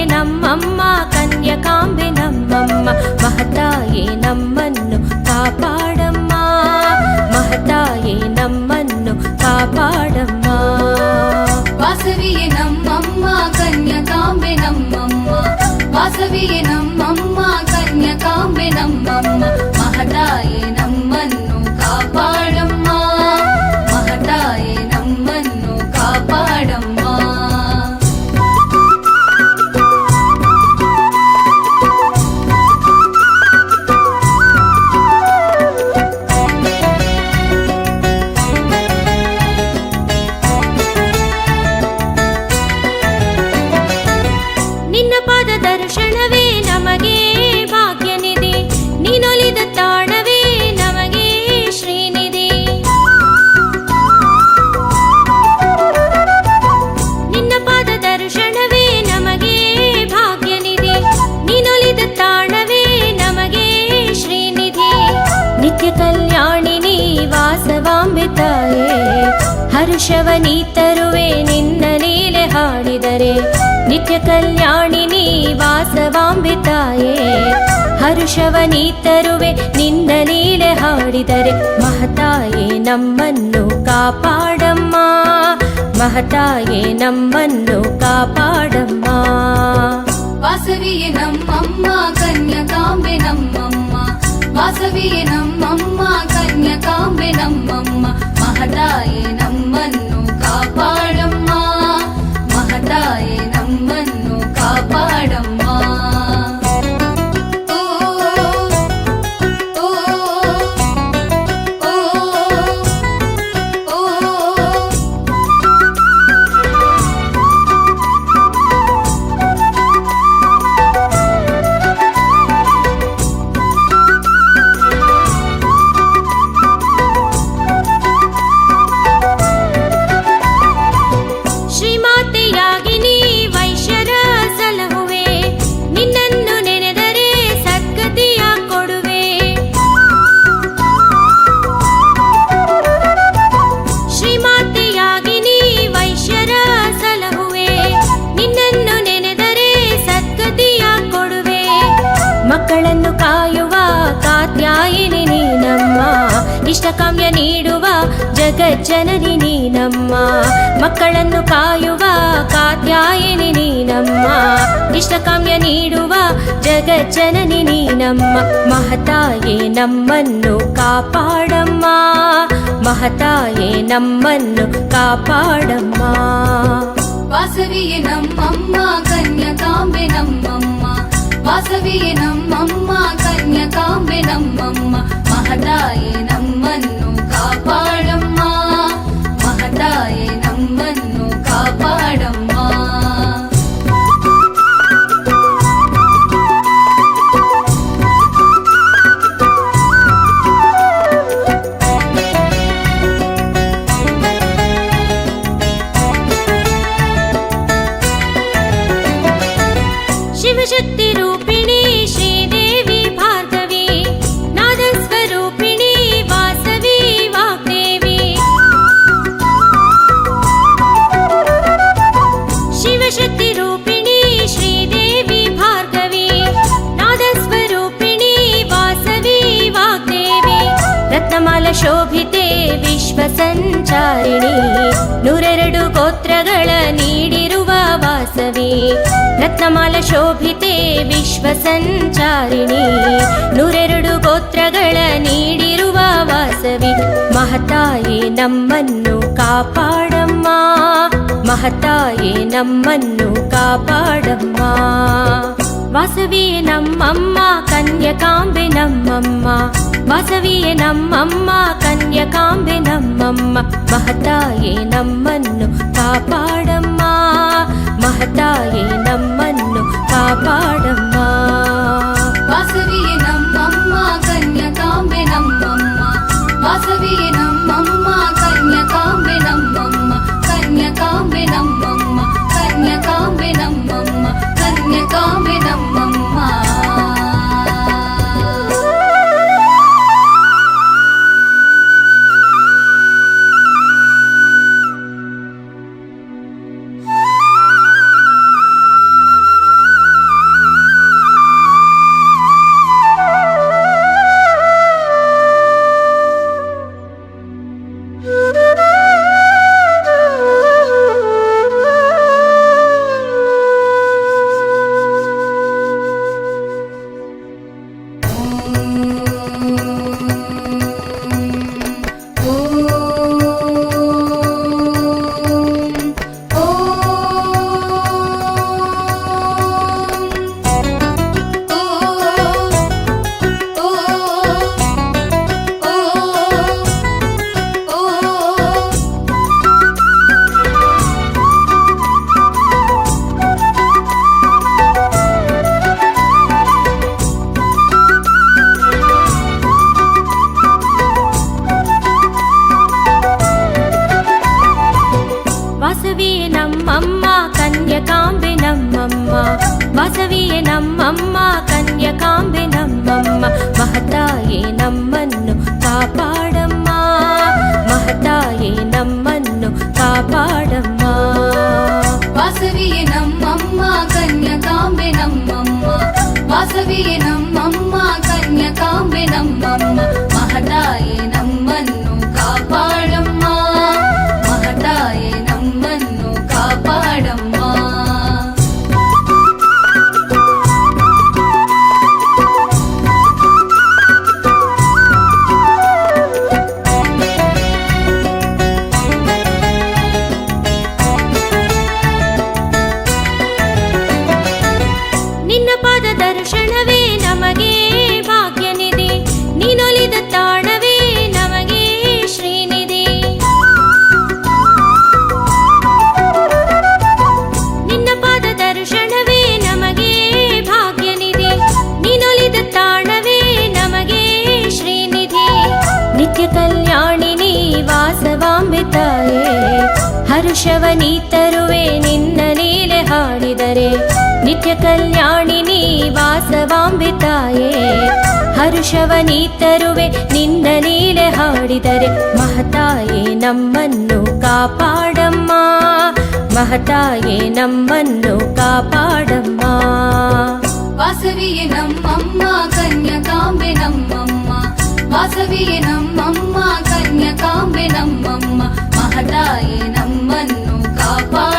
ವಾಸವಿಯೇ ನಮ್ಮಮ್ಮ ಕನ್ಯಕಾಂಬೆ ನಮ್ಮಮ್ಮ ಮಹತಾಯೇ ನಮ್ಮನ್ನು ಕಾಪಾಡಮ್ಮ ಮಹತಾಯೇ ನಮ್ಮನ್ನು ಕಾಪಾಡಮ್ಮ ವಾಸವಿಯೇ ನಮ್ಮಮ್ಮ ಕನ್ಯಕಾಂಬೆ ನಮ್ಮಮ್ಮ ವಾಸವಿಯೇ ನಮ್ಮಮ್ಮ ಕನ್ಯಕಾಂಬೆ ನಮ್ಮಮ್ಮ ಕಲ್ಯಾಣಿನಿ ವಾಸವಾಂಬೆ ತಾಯೇ ಹರ್ಷವನಿ ತರುವೆ, ನಿನ್ನ ನೀಲೆ ಹಾಡಿದರೆ. ನಿತ್ಯ ಕಲ್ಯಾಣಿನಿ ವಾಸವಾಂಬೆ ತಾಯೇ ಹರ್ಷವನಿ ತರುವೆ, ನಿನ್ನ ನೀಲೆ ಹಾಡಿದರೆ. ಮಹತಾಯೇ, ನಮ್ಮನ್ನು ಕಾಪಾಡಮ್ಮ. ಮಹತಾಯೇ, ನಮ್ಮನ್ನು ಕಾಪಾಡಮ್ಮ. ವಾಸವಿಯೇ ನಮ್ಮಮ್ಮ, ಕನ್ಯಕಾಂಬೆ ನಮ್ಮಮ್ಮ. వాసవియే నమ్మమ్మ కన్యకాంబె నమ్మమ్మ మహదా ಜಗಜ್ಜನನಿ ನೀನಮ್ಮ ಮಕ್ಕಳನ್ನು ಕಾಯುವ ಕಾತ್ಯಾಯಿನಿ ನೀನಮ್ಮ ಇಷ್ಟಕಾಮ್ಯ ನೀಡುವ ಜಗಜ್ಜನನಿ ನೀನಮ್ಮ ಮಹತಾಯೇ ನಮ್ಮನ್ನು ಕಾಪಾಡಮ್ಮ ಮಹತಾಯೇ ನಮ್ಮನ್ನು ಕಾಪಾಡಮ್ಮ ವಾಸವಿಯೇ ನಮ್ಮಮ್ಮ ಕನ್ಯಕಾಂಬೆ ನಮ್ಮಮ್ಮ ವಾಸವಿಯೇ ನಮ್ಮಮ್ಮ ಕನ್ಯಕಾಂಬೆ ನಮ್ಮಮ್ಮ ಮಹತಾಯೇ ನಮ್ಮನ್ನು ಕಾಪಾಡಮ್ಮ ರತ್ನಮಾಲ ಶೋಭಿತೆ ವಿಶ್ವ ಸಂಚಾರಿಣಿ ನೂರೆರಡು ಗೋತ್ರಗಳ ನೀಡಿರುವ ವಾಸವಿ. ರತ್ನಮಾಲ ಶೋಭಿತೆ ವಿಶ್ವ ಸಂಚಾರಿಣಿ ನೂರೆರಡು ಗೋತ್ರಗಳ ನೀಡಿರುವ ವಾಸವಿ. ಮಹತಾಯೇ ನಮ್ಮನ್ನು ಕಾಪಾಡಮ್ಮ. ಮಹತಾಯೇ ನಮ್ಮನ್ನು ಕಾಪಾಡಮ್ಮ. ವಾಸವಿ ನಮ್ಮಮ್ಮ, ಕನ್ಯಕಾಂಬೆ ನಮ್ಮಮ್ಮ. ವಾಸವಿಯೇ ನಮ್ಮಮ್ಮ ಕನ್ಯಕಾಂಬೆ ನಮ್ಮಮ್ಮ ಮಹತಾಯೇ ನಮ್ಮನ್ನು ಕಾಪಾಡಮ್ಮ ಮಹತಾಯೇ ನಮ್ಮನ್ನು ಕಾಪಾಡಮ್ಮ ಪುರುಷವ ನೀತರುವೆ ನಿನ್ನ ನೀಲೆ ಹಾಡಿದರೆ. ನಿತ್ಯ ಕಲ್ಯಾಣಿ ನೀ ವಾಸವಾಂಬಿತಾಯೇ ಹರುಷವ ನೀ ನಿನ್ನ ನೀಲೆ ಹಾಡಿದರೆ. ಮಹತಾಯೇ ನಮ್ಮನ್ನು ಕಾಪಾಡಮ್ಮ. ಮಹತಾಯೇ ನಮ್ಮನ್ನು ಕಾಪಾಡಮ್ಮ. ವಾಸವಿಯೇ ನಮ್ಮಮ್ಮ, ಕನ್ಯಕಾಂಬೆ ನಮ್ಮಮ್ಮ. ವಾಸವಿಯೇ ನಮ್ಮಮ್ಮ, ಕನ್ಯಕಾಂಬೆ ನಮ್ಮಮ್ಮ. ಮಹತಾಯೇ ನಮ್ಮ Baba.